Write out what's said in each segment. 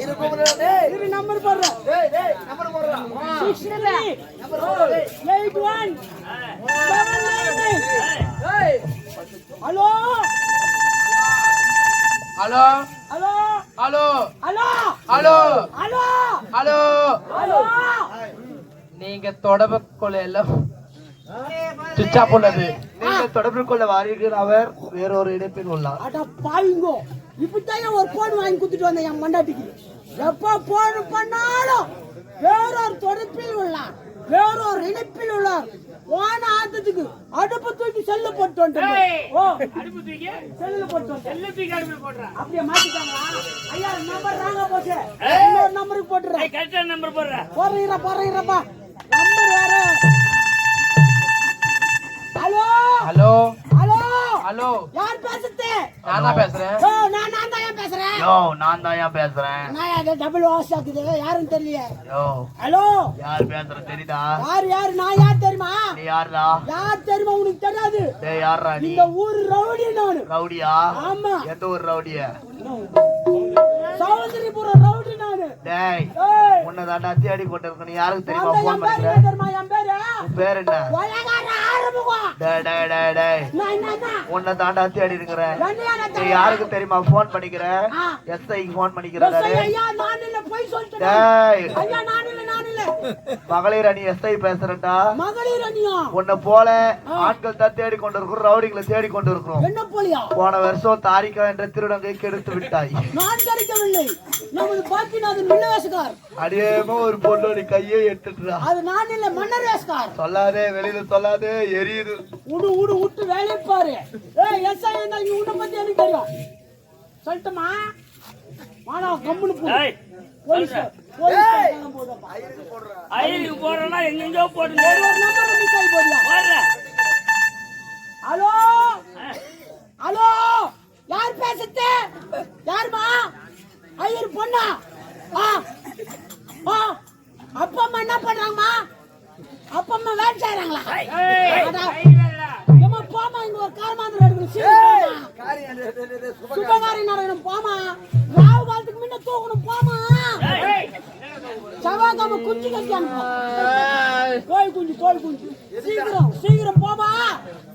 இரு நம்பர் போடுறேன் number six eight one hello hello? Hello hello? Hello hello? Hello hello? Hello நீங்க தொடர்பு கொள்ள எல்லாம் சுவிட்ச் ஆஃப் உள்ளது. நீங்க தொடர்பு கொள்ள வாரீர்கள் அவர் வேறொரு இணைப்பில் உள்ளார். அட பாவிங்கோ. இப்படித்தான் ஒரு போன் வாங்கி குடுத்துட்டு வந்தேன் என் மண்டாட்டிக்கு. எப்ப போன் பண்ணாலும் வேறொரு தொடர்பில் உள்ளார். வேறொரு இணைப்பில் உள்ளார். போன ஆத்தத்துக்கு அடுப்பு தூக்கி செல்ல போட்டு வந்துட்டேன். ஓ அடுப்பு தூக்கி செல்லுல போட்டு வந்துட்டேன். செல்ல தூக்கி அப்படியே மாத்திட்டாங்களா ஐயா நம்பர் ராங்க போச்சு. இன்னொரு நம்பருக்கு போட்டுறேன் கரெக்டான நம்பர் போடுறேன் நம்பர் வேற. ஹலோ? ஹலோ? ஹலோ. யார் பேசுறது? நான் தான் பேசுறேன். ஓ நான் நான் தான் ஏன் பேசுறேன்? யோ நான் தான் ஏன் பேசுறேன்? நான் அது டபுள் வாஸ் ஆகுது யாருன்னு தெரியல. யோ. ஹலோ. யார் பேசுறது தெரியுதா? யார் யார்? நான் யார் தெரியுமா? நீ யாருடா? யார் தெரியுமா? உனக்கு தெரியாது. டேய் யாரா நீ? இந்த ஊர் ரவுடி நானு. ரவுடியா? ஆமா. எந்த ஒரு ரவுடிய? சௌந்தரிபுரம் ரவுடி டேய் உன்னை தாண்டா தேடி கொண்டு இருக்கணும் யாருக்கு தெரியுமா ஃபோன் பண்ணுறேன் பேர்? என்ன? உன்னை தாண்டா தேடி இருக்கிறேன். நீ யாருக்கு தெரியுமா போன் பண்ணிக்கிறேன் எஸ்ஐ போன் பண்ணிக்கிறேன் டேய். மகளிர் அணி எஸ்ஐ பேசுறேன்டா. மகளிர் அணியா? உன்னை போல ஆட்கள் தான் தேடி கொண்டு இருக்கிறோம் ரவுடிகளை தேடி கொண்டு இருக்கிறோம் என்ன போலியா? போன வருஷம் தாரிகா என்ற திருடங்கை கெடுத்து விட்டாய். நான் கிடைக்கவில்லை. நமது பாக்கிநாதன் உள்ள வேசுகார் அடியேமோ ஒரு பொண்ணு நீ கையே எடுத்துட்டுறா அது நான் இல்ல மன்னர் வேசுகார் சொல்லாதே வெளியில சொல்லாதே எரியுது. உடு உடு விட்டு வேலையை பாரு. ஏய் எஸ்ஐ என்ன நீ உன்னை பத்தி எனக்கு தெரியும்? சொல்லட்டுமா? வாடா கம்முனு போ. ஏய், போலீஸ் ஐயருக்கு போடுறேன்னா எங்கெங்கயோ போடுங்க. ஹலோ? ஹலோ? யார் பேசுறது? யாருமா ஐயர் பொண்ணா? அப்பா அம்மா என்ன பண்றாங்கம்மா? அப்பா அம்மா வேலை செய்யறாங்களா கோழி குஞ்சு கோழி குஞ்சு. சீக்கிரம் சீக்கிரம் போமா.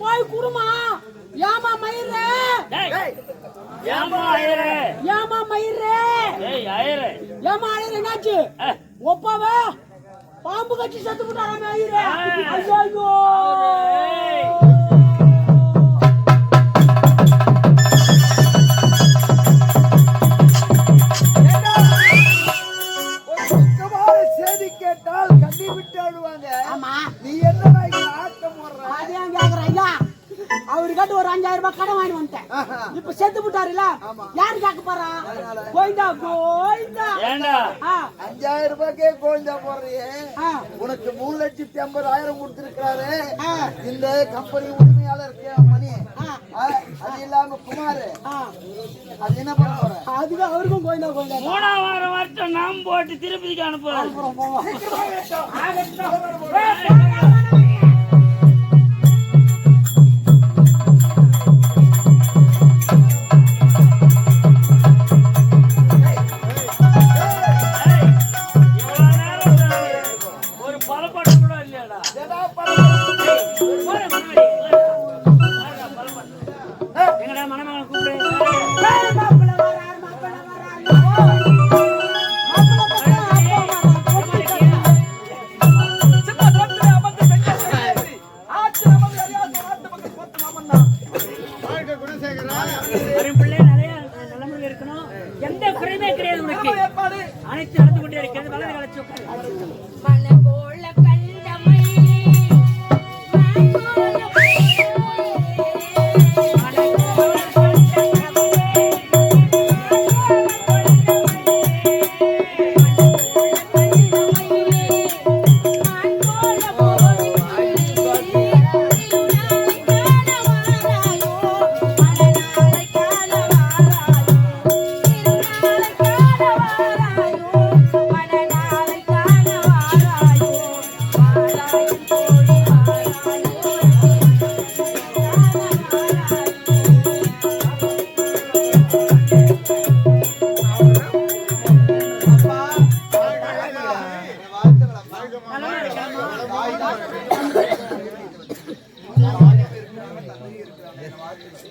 போய் குடுமா ஏமா ஐயரே? ஏமா மயிரே. ஏய், ஐயரே. ஏமா அழகு என்னாச்சு? ஒப்பாவ? பாம்பு கட்சி செத்து விட்டாராமே ஐயோ அவருக்காட்டு ஒரு அஞ்சாயிரம் ரூபாய் கடன் வாங்கி வந்துட்டேன். இப்ப செத்து விட்டாருல யாரு கேட்க போறா? கோயிந்தா கோயிந்தா அஞ்சாயிரம் ரூபாய்க்கே கோவிந்தா போடுறியே. ஆ, உனக்கு மூணு லட்சத்தி ஐம்பதாயிரம் கொடுத்திருக்கிறாரு. ஆ. இந்த கம்பெனி உரிமையாளர். மணி. அது இல்லாம குமார். ஆ. அது என்ன பண்ண போற? அதுக்கு அவருக்கும் கோயிந்தா கோயிந்தா மூணாம் வாரம் வரட்டும் நாம் போட்டு திருப்பதிக்கு அனுப்புறோம்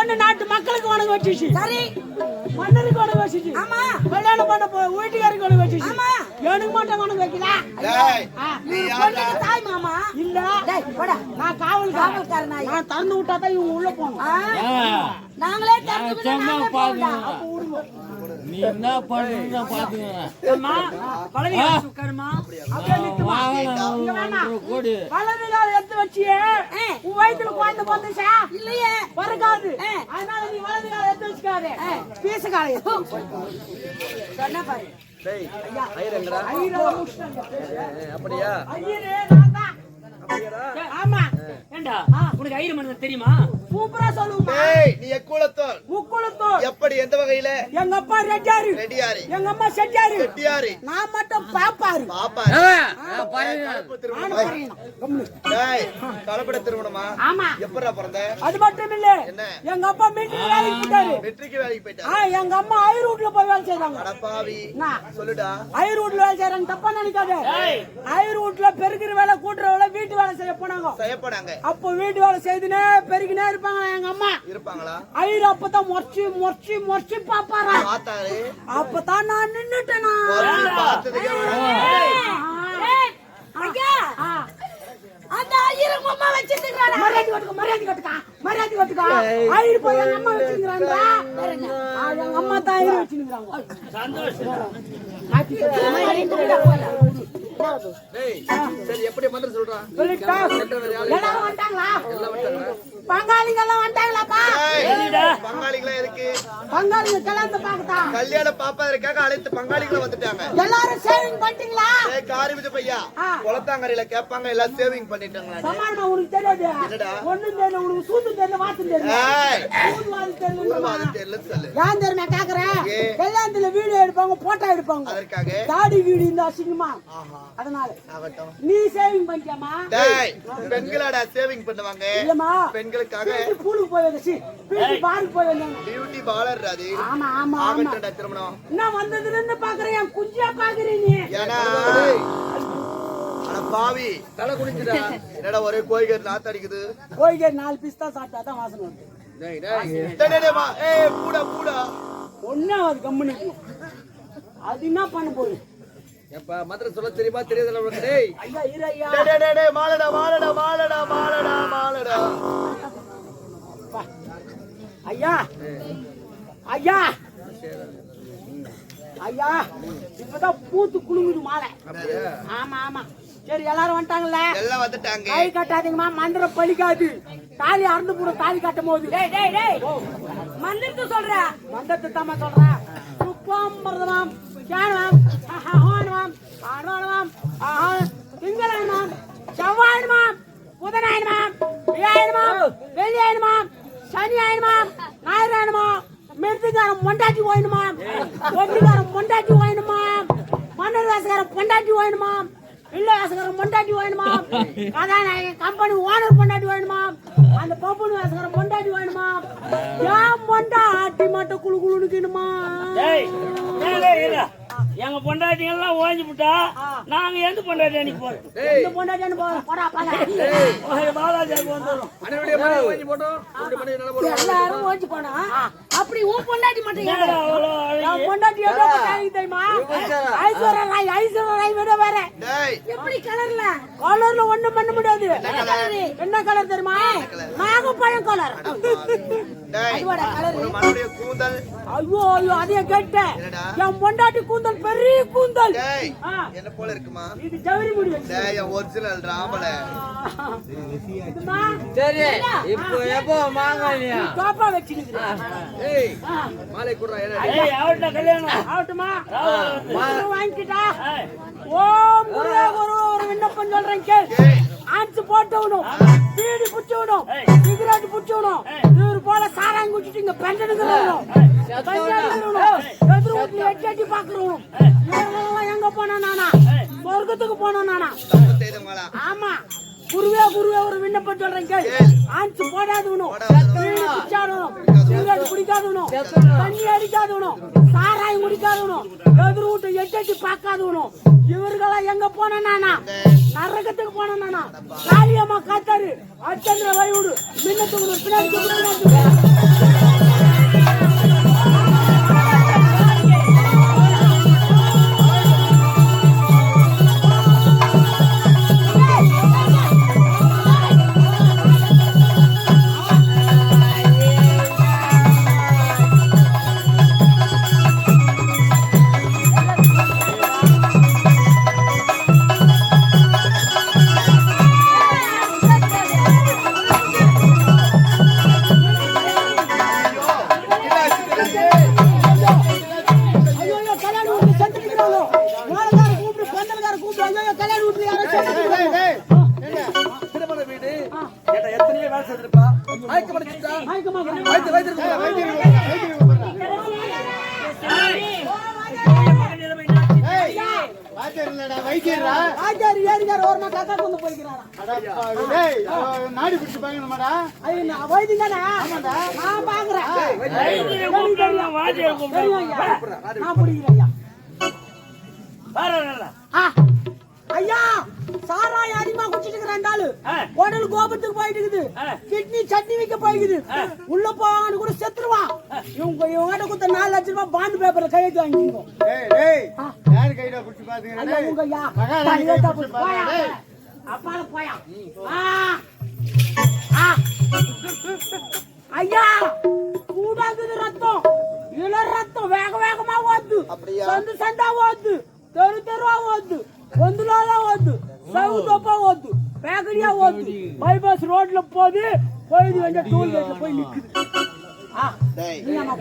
பொண்ணு நாட்டு மக்களுக்கு வணங்க வச்சுச்சு. சரி. மன்னருக்கு வணங்க வச்சுச்சு. ஆமா. கல்யாணம் பண்ண போ வீட்டுக்காருக்கு வணங்க வச்சுச்சு. ஆமா. எனக்கு மட்டும் வணங்க வைக்கல. டேய், ஆ. நீ யாரா? தாய் மாமா. இல்ல. நான் காவல் காவல்காரன் நான் திறந்து விட்டா தான் இவங்க உள்ள போகணும் நாங்களே நீ என்ன பண்ற பாத்துக்கிறேன். அம்மா பழவி உட்காருமா இங்க வேணாம். கோடி. வலது கால் எடுத்து வச்சியே. உன் வயித்துல குழந்தை பிறந்துச்சா? இல்லையே. பிறக்காது. அதனால நீ வலது கால் எடுத்து வச்சுக்காதே. பீச காலை சொன்ன பாரு. அப்படியா? ஐயரே நான் தான். ஆமா. ஏண்டா? உனக்கு ஐயர் மனிதன் தெரியுமா? சூப்பரா சொல்லுமா டேய், நீ எக்குலத்தோன் முக்குளத்தூர் எப்படி எந்த வகையில? எங்க அப்பா ரெட்டியாரு. ரெடியாரி எங்க அம்மா செட்டியாரு. ரெட்டியாரி. நான் மட்டும் பாப்பாரு. பாப்பா கலப்பு திருமணமா? நானும் பறையணும். கம்முனு. டேய், கலப்பட திருமணமா? ஆமா. எப்படா பிறந்த? அது மட்டும் இல்ல என்ன? எங்க அப்பா மிலிட்டரி வேலைக்கு போயிட்டாரு. வெற்றிக்கு வேலைக்கு போயிட்டா ஆ, எங்க அம்மா ஐரூட்ல போய் வேலை செய்றாங்க. அடப்பாவி என்ன? சொல்லுடா. ஐரூட்ல வேலை செய்யறாங்க தப்பா நினைக்காத. ஐரூட்ல பெருக்கிற வேலை கூட்டுற வேலை வீட்டு வேலை செய்ய போனாங்க. செய்யப்படாங்க அப்ப வீட்டு வேலை செய்துனே பெருகினே இருப்பாங்க எங்க அம்மா? இருப்பாங்களா? ஐயர் அப்பதான் மொர்ச்சி மொர்ச்சி மொர்ச்சி பாப்பாரா அப்பதான் நான் நின்னுட்டேனா? அந்த ஐயர் அம்மா வச்சிருக்காங்க மரியாதை கட்டுக்க மரியாதை கட்டுக்க மரியாதை கட்டுக்க. ஐயர் போய் எங்க அம்மா வச்சிருக்காங்க எங்க அம்மா தான் ஐயர் வச்சிருக்காங்க டேய், சரி எப்படி மந்திரம் சொல்றான்? எல்லாரும் வந்துட்டாங்களா பங்காளிங்க எல்லாம் வந்துட்டாங்களாப்பா பங்காளிகளா இருக்கு பங்காளிங்க கல்யாணத்தை பார்க்கத்தா கல்யாணம் பாப்பதற்காக அழைத்து பங்காளிகளை வந்துட்டாங்க. எல்லாரும் சேவிங் பண்ணிட்டீங்களா? ஏய், காரிமிச்ச பையா. குளத்தாங்கரையில கேட்பாங்க எல்லாம் சேவிங் பண்ணிட்டாங்களா சமாளமா உனக்கு தெரியாது. என்னடா? ஒண்ணும் தெரியல உனக்கு சூத்து தெரியல வாத்து தெரியல. ஏய். சூது வாத்து தெரியல சொல்லு. ஏன் தெரியுமா கேக்குறேன். கல்யாணத்துல வீடியோ எடுப்பாங்க போட்டோ எடுப்பாங்க. அதற்காக? தாடி வீடு இந்த அசிங்கமா? ஆஹா. அதனால. நீ சேவிங் டேய் பெண்களோட சேவிங் பண்ணுவாங்க? இல்லம்மா. பெண்களுக்காக பூலுக்கு போய் வச்சு வீட்டு பாருக்கு போய் வந்தாங்க பியூட்டி பார்லர் அது. ஆமா ஆமா ஆமா. திருமணம். என்ன வந்ததுல இருந்து பாக்குறேன் என் குஞ்சியா பாக்குறீங்க அட பாவி. தலை குடிச்சுடா என்னடா ஒரே கோய்கர் நாத்தடிக்குது கோயிலுக்கு நாலு பீஸ் தான் சாப்பிட்டா தான் வாசனை வருது. டேய். ஏய் பூடா பூடா. ஒன்னும் அது கம்முன்னு. அது என்ன பண்ண போகுது? எப்பா சொல்ல தெரியுமா? தெரியாதுல உனக்கு? டேய். ஐயா இரு ஐயா. டேய், டேய், டேய், டேய், மாலடா மாலடா மாலடா மாலடா மாலடா. ஐயா. ஐயா. ஐயா இப்பதான் பூத்து குலுங்குது மாலை. ஆமா ஆமா. சரி எல்லாரும் வந்துட்டாங்கல்ல? எல்லாம் வந்துட்டாங்க. கை கட்டாதீங்கம்மா மந்திரம் பலிக்காது தாலி அறுந்து போட தாலி கட்டும் போது. டேய் டேய் டேய். மந்திரத்தை சொல்ற? மந்திரத்தை தாமா சொல்றேன் சுப்பம் பிரதமம் ஞானம் ஹோனமம் ஆஹா திங்களமம் செவ்வாயனமம் புதனாயனமம் வியாழனமம் வெள்ளியாயனமம் சனியாயனமம் ஞாயிறாயனமம் மெருத்துக்காரன் பொண்டாட்டி ஓயணுமாம் ஒட்டுக்காரன் பொண்டாட்டி ஓயணுமாம் மன்னர் வாசகாரன் பொண்டாட்டி ஓயணுமாம் இல்ல வாசகாரன் பொண்டாட்டி ஓயணுமாம் கதாநாயகன் கம்பெனி ஓனர் பொண்டாட்டி ஓயணுமாம் அந்த பப்புனு வாசகாரன் பொண்டாட்டி ஓயணுமாம் ஏன் பொண்டாட்டி மட்டும் குழு குழுனுக்கணுமா டேய், டேய், டேய், இரு. எங்க பொண்டாட்டிங்க எல்லாம் ஓய்ஞ்சு விட்டா நாங்க எந்த பொண்டாட்டி அன்னைக்கு போறோம்? இந்த பொண்டாட்டி போடா பாலாஜிக்கு மணி போட்டோம். மணி நல்லா போடு. எல்லாரும் ஓஞ்சி போனா? அப்படி உன் பொண்டாட்டி மட்டும் ஏன்? என் பொண்டாட்டி எவ்வளோ பொண்டாட்டி தெரியுமா? ஐஸ்வர்யா ராய் ஐஸ்வர்யா ராய் விட வேற. டேய். எப்படி கலர்ல? கலர்ல ஒண்ணும் பண்ண முடியாது. என்ன கலர்? தெரியுமா? நாகப்பழம் கலர்? ஐயோ ஐயோ அதைய கேட்டேன்? என் பொண்டாட்டி கூந்தல் பெரிய கூந்தல். என்ன போல இருக்குமா? இது ஜவுரி முடி வச்சு. டேய் ஒரிஜினல் ராமல சரி இப்போ எப்போ மாங்காயா காப்பா வச்சுக்கிது டேய் மாலை குடுறா ஏய், அவர்கிட்ட கல்யாணம். வாங்கிக்கிட்டா? ஏய், ஓம் முருகா குரு ஒரு விண்ணப்பம் சொல்றேன் கேள். ஆன்ஸ் போட்டவனும் பீடி புச்சவனும் சிகரெட் புடிச்சவனும் இவர் போல சாராயம் குடிச்சிட்டு இங்க பெண்டனுங்கிறவனும் எதிர் வீட்டுல எட்டி எட்டி பாக்குறவனும் எங்க போனா நானா? சொர்க்கத்துக்கு போனோம் நானா? ஆமா. குருவே குருவே ஒரு விண்ணப்பம் சொல்றேன் கேள். ஆன்ஸ் போடாதவனும் பீடி குடிக்காதவனும் சிகரெட் குடிக்காதவனும் தண்ணி அடிக்காதவனும் சாராயம் குடிக்காதவனும் எதிர் வீட்டை எட்டி எட்டி பார்க்காதவனும் இவர்களெல்லாம் எங்க போனா நானா? நரகத்துக்கு போன நானா? காளியம்மா காத்தாரு. அச்சந்திர வழிவிடு. மின்னத்துக்கு பின்னாடி ஆச்சாரி ஏறிக்கார ஓரமா கக்கா கொண்டு போய்க்கிறாரா? நாடி பிடிச்சு பாக்கணுமாடா நான் பாக்குறேன். நான் பிடிக்கிறேன் ஐயா. ஆ, ஐயா சாராய அதிகமா குடிச்சிட்டு இருக்கிற அந்த ஆளு உடல் கோபத்துக்கு போயிட்டு இருக்குது கிட்னி சட்னி வைக்க போயிருக்குது உள்ள போவான்னு கூட செத்துருவான் இவங்க இவங்க கொடுத்த நாலு லட்சம் ரூபாய் பாண்டு பேப்பர்ல கையெழுத்து வாங்கிக்கோ. யாரு கையில ஐயா உங்க ஐயா. மகாராணி தலையில கையில தப்பு. பிடிச்சு போயா பாருங்க, டேய். அப்பால போயா. ஆ. ஆ. ஐயா கூடாங்குது ரத்தம். இள ரத்தம். வேக வேகமா அப்படியா? சந்து சண்டா ஓடுது. தெரு தெருவா ஓடுது. பொந்துலால ஓடுது. சவு தப்பா ஓடுது பேக்கரியா ஓடுது பைபாஸ் ரோட்ல போகுது போயிது வேண்டிய டூல் கேட்ல போய் நிக்குது ஆ டேய் நீ அம்மா.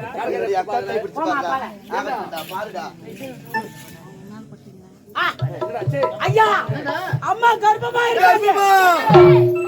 ஐயா கர்ப்பமா இருக்காங்க